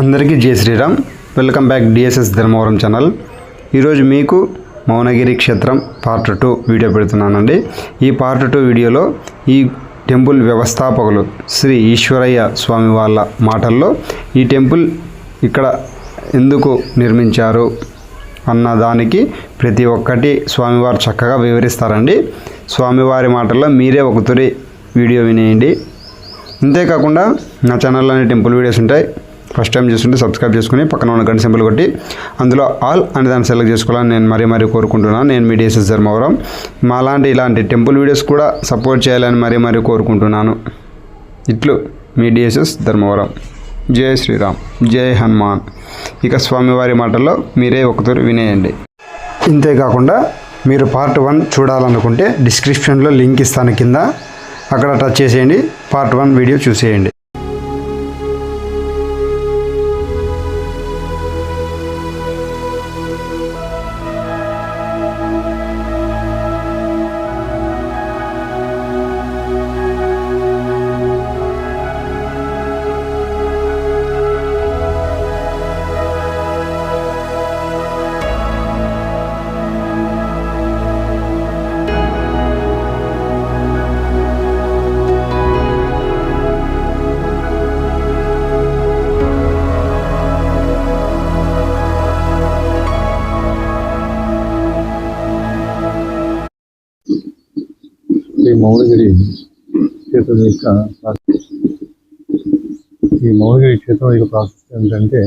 అందరికీ జై Shriram. Welcome back DSS Dharmavaram channel ఈరోజు మీకు మౌనగిరి క్షేత్రం పార్ట్ టూ వీడియో పెడుతున్నానండి. ఈ పార్ట్ టూ వీడియోలో ఈ టెంపుల్ వ్యవస్థాపకులు శ్రీ ఈశ్వరయ్య స్వామి వాళ్ళ మాటల్లో ఈ టెంపుల్ ఇక్కడ ఎందుకు నిర్మించారు అన్న దానికి ప్రతి ఒక్కటి స్వామివారు చక్కగా వివరిస్తారండి. స్వామివారి మాటల్లో మీరే ఒక తొలి వీడియో వినేయండి. అంతేకాకుండా నా ఛానల్లోనే టెంపుల్ వీడియోస్ ఉంటాయి. ఫస్ట్ టైం చూస్తుంటే సబ్స్క్రైబ్ చేసుకుని పక్కన ఉన్న గంట సింబల్ కొట్టి అందులో ఆల్ అనే దాన్ని సెలెక్ట్ చేసుకోవాలని నేను మరీ మరీ కోరుకుంటున్నాను నేను మీ డిఎస్ఎస్ ధర్మవరం. మాలాంటి ఇలాంటి టెంపుల్ వీడియోస్ కూడా సపోర్ట్ చేయాలని మరీ మరీ కోరుకుంటున్నాను. ఇట్లు మీ డిఎస్ఎస్ ధర్మవరం. జై శ్రీరామ్. జై హనుమాన్. ఇక స్వామివారి మాటల్లో మీరే ఒకతూరు వినేయండి. ఇంతేకాకుండా మీరు పార్ట్ వన్ చూడాలనుకుంటే డిస్క్రిప్షన్లో లింక్ ఇస్తాను కింద. అక్కడ టచ్ చేసేయండి. పార్ట్ వన్ వీడియో చూసేయండి. ఈ మౌళగిరి క్షేత్రం యొక్క ఈ మౌళగిరి క్షేత్రం యొక్క ప్రాసెస్ ఏంటంటే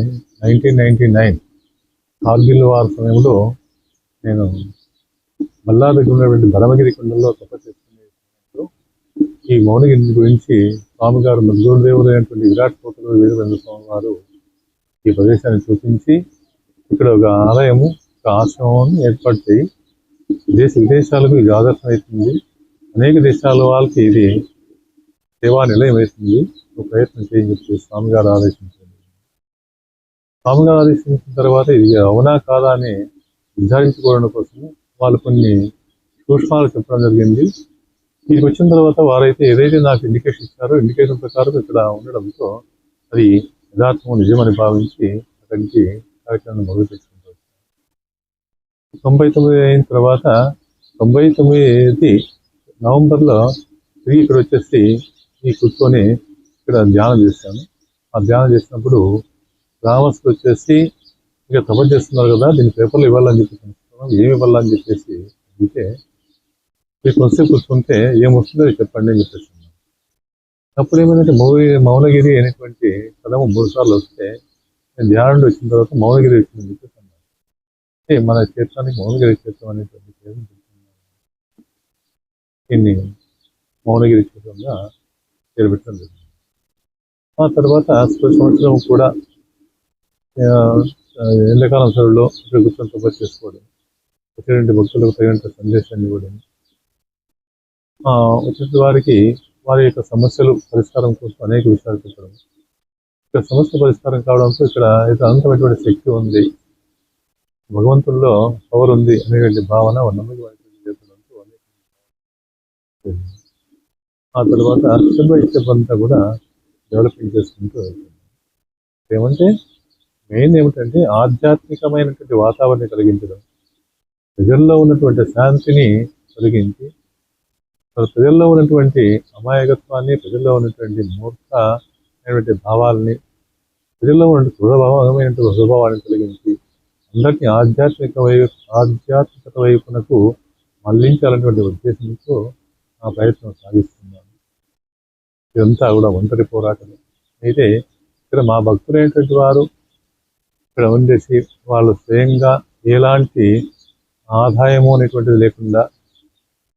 nineteen ninety nine Kargil war సమయంలో నేను మల్లా దగ్గర ఉన్నటువంటి ధర్మగిరి కొండల్లో తపస్సు చేసుకునే ఈ మౌనగిరి గురించి స్వామి గారు మధురదేవుడు అయినటువంటి విరాట్ కోటలో వీరభద్ర స్వామి వారు ఈ ప్రదేశాన్ని చూపించి ఇక్కడ ఒక ఆలయము ఒక ఆశ్రమం ఏర్పాటు చేయి. దేశ విదేశాలకు ఇది ఆదర్శం అవుతుంది అనేక దేశాల వాళ్ళకి ఇది సేవా నిలయం అవుతుంది ఒక ప్రయత్నం చేయని చెప్పి స్వామి గారు ఆదేశించారు. స్వామి గారు ఆదేశించిన తర్వాత ఇది అవునా కాదా అని నిర్ధారించుకోవడం కోసం వాళ్ళు కొన్ని సూక్ష్మాలు చెప్పడం జరిగింది. ఇది వచ్చిన తర్వాత వారైతే ఏదైతే నాకు ఇండికేషన్ ఇచ్చారో ఇండికేషన్ ప్రకారం ఇక్కడ ఉండడంతో అది యథార్థము నిజమని భావించి అక్కడి నుంచి కార్యక్రమాన్ని మొదలు పెట్టుకుంటారు తొంభై తొమ్మిది అయిన తర్వాత తొంభై తొమ్మిది నవంబర్లో తిరిగి ఇక్కడ వచ్చేసి ఈ కూర్చొని ఇక్కడ ధ్యానం చేశాను. ఆ ధ్యానం చేసినప్పుడు గ్రామస్తులు వచ్చేసి ఇక తపస్సు చేస్తున్నారు కదా దీన్ని పేపర్లు ఇవ్వాలని చెప్పి తెలుసుకున్నాం. ఏమి ఇవ్వాలని చెప్పేసి అంటే మీరు కొంతసేపు కూర్చుంటే ఏమొస్తుందో అది చెప్పండి అని చెప్పేసి అప్పుడు ఏమైందంటే మౌని మౌనగిరి అనేటువంటి పదము మూడు సార్లు వస్తే నేను ధ్యానం నుండి వచ్చిన తర్వాత మౌనగిరి వచ్చిందని చెప్పేసి అన్నాను మన క్షేత్రానికి మౌనగిరి క్షేత్రం అనేటువంటి పేరు దీన్ని మౌనగిరి క్షేత్రంగా పేరు పెట్టడం జరిగింది. ఆ తర్వాత ప్రతి సంవత్సరం కూడా ఎండాకాలం సెలవులో ప్రభుత్వం కూర్చొని తపస్సు చేసుకోవడం వచ్చినటువంటి భక్తులకు తగినంత సందేశాన్ని ఇవ్వడం. ఆ, వచ్చిన వారికి వారి యొక్క సమస్యలు పరిష్కారం కోసం అనేక విషయాలు చెప్పడం. ఇక్కడ సమస్య పరిష్కారం కావడంతో ఇక్కడ ఏదో అంతమైనటువంటి శక్తి ఉంది. భగవంతుల్లో పవర్ ఉంది అనేటువంటి భావన ఒక ఆ తర్వాత స్టెప్ బై స్టెప్ అంతా కూడా డెవలపింగ్ చేసుకుంటూ వెళ్తుంది. ఏమంటే మెయిన్ ఏమిటంటే ఆధ్యాత్మికమైనటువంటి వాతావరణం కలిగించడం. ప్రజల్లో ఉన్నటువంటి శాంతిని కలిగించి ప్రజల్లో ఉన్నటువంటి అమాయకత్వాన్ని ప్రజల్లో ఉన్నటువంటి మూర్ఖ అయినటువంటి భావాలని ప్రజల్లో ఉన్నటువంటి కృతభావమైనటువంటి స్వభావాన్ని కలిగించి అందరినీ ఆధ్యాత్మిక వైపు ఆధ్యాత్మికత వైపునకు మళ్ళించాలనేటువంటి ఉద్దేశంతో ఆ ప్రయత్నం సాగిస్తున్నాను. ఇదంతా కూడా ఒంటరి పోరాటమే. అయితే ఇక్కడ మా భక్తులైనటువంటి వారు? ఇక్కడ ఉండేసి వాళ్ళు స్వయంగా ఎలాంటి ఆదాయము అనేటువంటిది లేకుండా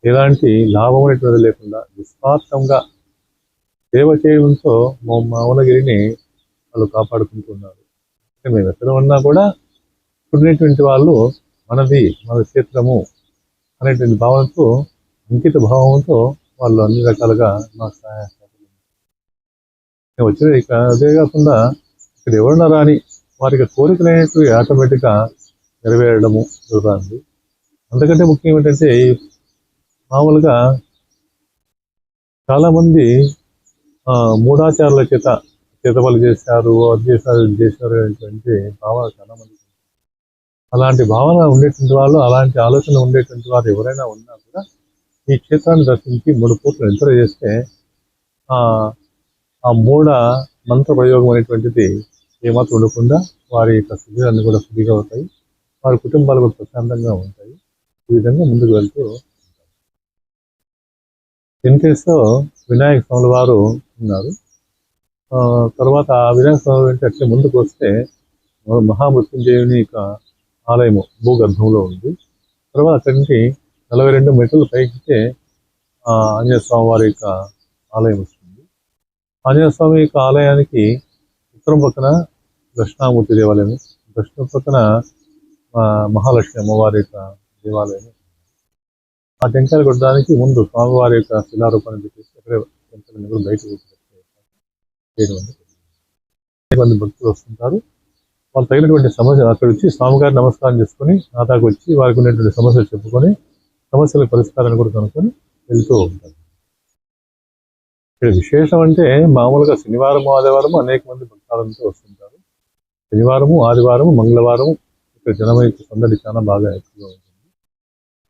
ఎలాంటి లాభం అనేటువంటిది లేకుండా నిస్వార్థంగా సేవ చేయడంతో మా మౌనగిరిని వాళ్ళు కాపాడుకుంటున్నారు. మేము ఎక్కడ ఉన్నా కూడా ఉన్నటువంటి వాళ్ళు మనది మన క్షేత్రము అనేటువంటి భావనతో అంకిత భావంతో వాళ్ళు అన్ని రకాలుగా నాకు సహాయ నేను వచ్చిన ఇక్కడ అదే కాకుండా ఇక్కడ ఎవరన్నా రాని వారికి కోరికలు అనేటివి ఆటోమేటిక్గా నెరవేరడము జరుగుతుంది. అంతకంటే ముఖ్యం ఏంటంటే మామూలుగా చాలామంది ఆ, చేత చేతబలు చేశారు అది చేశారు ఇది చేశారు అనేటువంటి భావన చాలామంది అలాంటి భావన ఉండేటువంటి వాళ్ళు అలాంటి ఆలోచన ఉండేటువంటి వారు ఎవరైనా ఉన్నా కూడా ఈ క్షేత్రాన్ని దర్శించి మూడు పూటలు నిద్ర చేస్తే ఆ ఆ మూడ మంత్ర ప్రయోగం అనేటువంటిది ఏమాత్రం ఉండకుండా వారి యొక్క శరీరాన్ని కూడా ఫ్రీగా అవుతాయి వారి కుటుంబాలు కూడా ప్రశాంతంగా ఉంటాయి. ఈ విధంగా ముందుకు వెళ్తూ టెన్కేస్లో వినాయక స్వాముల వారు ఉన్నారు. ఆ, తర్వాత ఆ వినాయక స్వామి వెంట అట్లే ముందుకు వస్తే మహామృత్యుంజయుని యొక్క ఆలయము భూగర్భంలో ఉంది. తర్వాత అక్కడి నుంచి నలభై రెండు మెట్లు పైకితే ఆ, ఆంజనేయ స్వామి వారి యొక్క ఆలయం వస్తుంది. ఆంజనేయ స్వామి యొక్క ఆలయానికి ఉత్తరం పక్కన దక్షిణామూర్తి దేవాలయం దక్షిణ పక్కన ఆ, మహాలక్ష్మి అమ్మవారి యొక్క దేవాలయం. ఆ టెంకాయలు కొట్టడానికి ముందు స్వామివారి యొక్క శిలారూపాన్ని పెట్టేసి అక్కడే టెంకాయలు కూడా బయటకు మంది భక్తులు వస్తుంటారు. వాళ్ళు తగినటువంటి సమస్య అక్కడ వచ్చి స్వామిగారి నమస్కారం చేసుకొని నాతాకు వచ్చి వారికి ఉన్నటువంటి సమస్యలు చెప్పుకొని సమస్యల పరిష్కారాన్ని కూడా కనుక్కొని వెళ్తూ ఉంటారు. ఇక్కడ విశేషం అంటే మామూలుగా శనివారం ఆదివారం అనేక మంది భక్తాలంతో వస్తుంటారు. శనివారము ఆదివారము మంగళవారం ఇక్కడ జనం యొక్క సందడి చాలా బాగా ఎక్కువగా ఉంటుంది.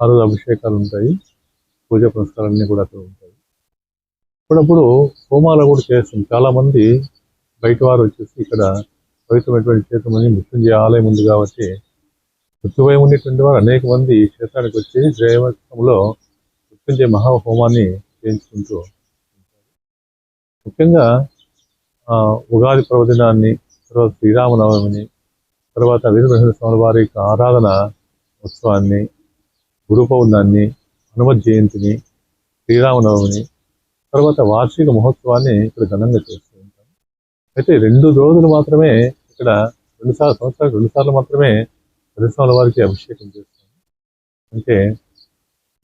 ఆ రోజు అభిషేకాలు ఉంటాయి. పూజా పురస్కారాలన్నీ కూడా అక్కడ ఉంటాయి. అప్పుడప్పుడు హోమాలు కూడా చేస్తుంది చాలా మంది బయట వారు వచ్చేసి ఇక్కడ పవిత్రమైనటువంటి క్షేత్రమని మృత్యుంజయ ఆలయం ఉంది కాబట్టి మృత్యుభయం ఉండేటువంటి వారు అనేక మంది ఈ క్షేత్రానికి వచ్చి జయవత్సంలో మృత్యుంజయ మహా హోమాన్ని చేయించుకుంటూ ముఖ్యంగా ఆ, ఉగాది పర్వదినాన్ని తర్వాత శ్రీరామనవమిని తర్వాత వీరబ్రహ్మ స్వామి వారి యొక్క ఆరాధన ఉత్సవాన్ని గురు పౌర్ణాన్ని హనుమత్ జయంతిని శ్రీరామనవమిని తర్వాత వార్షిక మహోత్సవాన్ని ఇక్కడ ఘనంగా చేస్తూ ఉంటాం అయితే రెండు రోజులు మాత్రమే ఇక్కడ రెండు సార్లు సంవత్సరానికి రెండుసార్లు మాత్రమే ప్రదర్శనల వారికి అభిషేకం చేస్తాం అంటే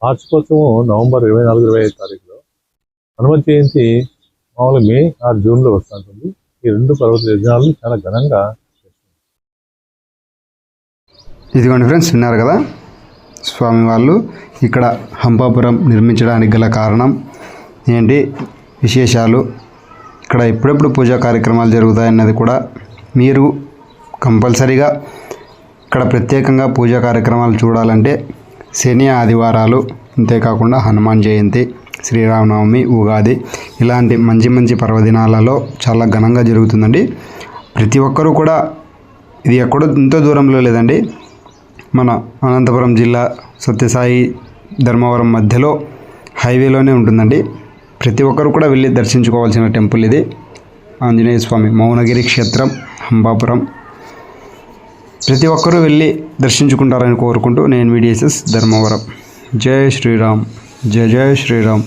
వార్షికోత్సవం నవంబర్ ఇరవై నాలుగు ఇరవై ఐదు తారీఖులో. హనుమత్ జయంతి మామూలుగా మే ఆరు జూన్లో వస్తుంటుంది. ఈ రెండు పర్వత యజ్ఞాలను చాలా ఘనంగా ఇదిగోండి ఫ్రెండ్స్ విన్నారు కదా? స్వామి వాళ్ళు ఇక్కడ హంపాపురం నిర్మించడానికి గల కారణం ఏంటి? విశేషాలు? ఇక్కడ ఎప్పుడెప్పుడు పూజా కార్యక్రమాలు జరుగుతాయన్నది కూడా మీరు కంపల్సరీగా ఇక్కడ ప్రత్యేకంగా పూజా కార్యక్రమాలు చూడాలంటే శని ఆదివారాలు అంతేకాకుండా హనుమాన్ జయంతి శ్రీరామనవమి ఉగాది ఇలాంటి మంచి మంచి పర్వదినాలలో చాలా ఘనంగా జరుగుతుందండి. ప్రతి ఒక్కరూ కూడా ఇది ఎక్కడో ఎంతో దూరంలో లేదండి. మన అనంతపురం జిల్లా సత్యసాయి ధర్మవరం మధ్యలో హైవేలోనే ఉంటుందండి. ప్రతి ఒక్కరు కూడా వెళ్ళి దర్శించుకోవాల్సిన టెంపుల్ ఇది. ఆంజనేయ స్వామి మౌనగిరి క్షేత్రం హంబాపురం ప్రతి ఒక్కరూ వెళ్ళి దర్శించుకుంటారని కోరుకుంటూ నేను వీడియోసెస్ ధర్మవరం. జై శ్రీరామ్. జయ జయ శ్రీరామ్.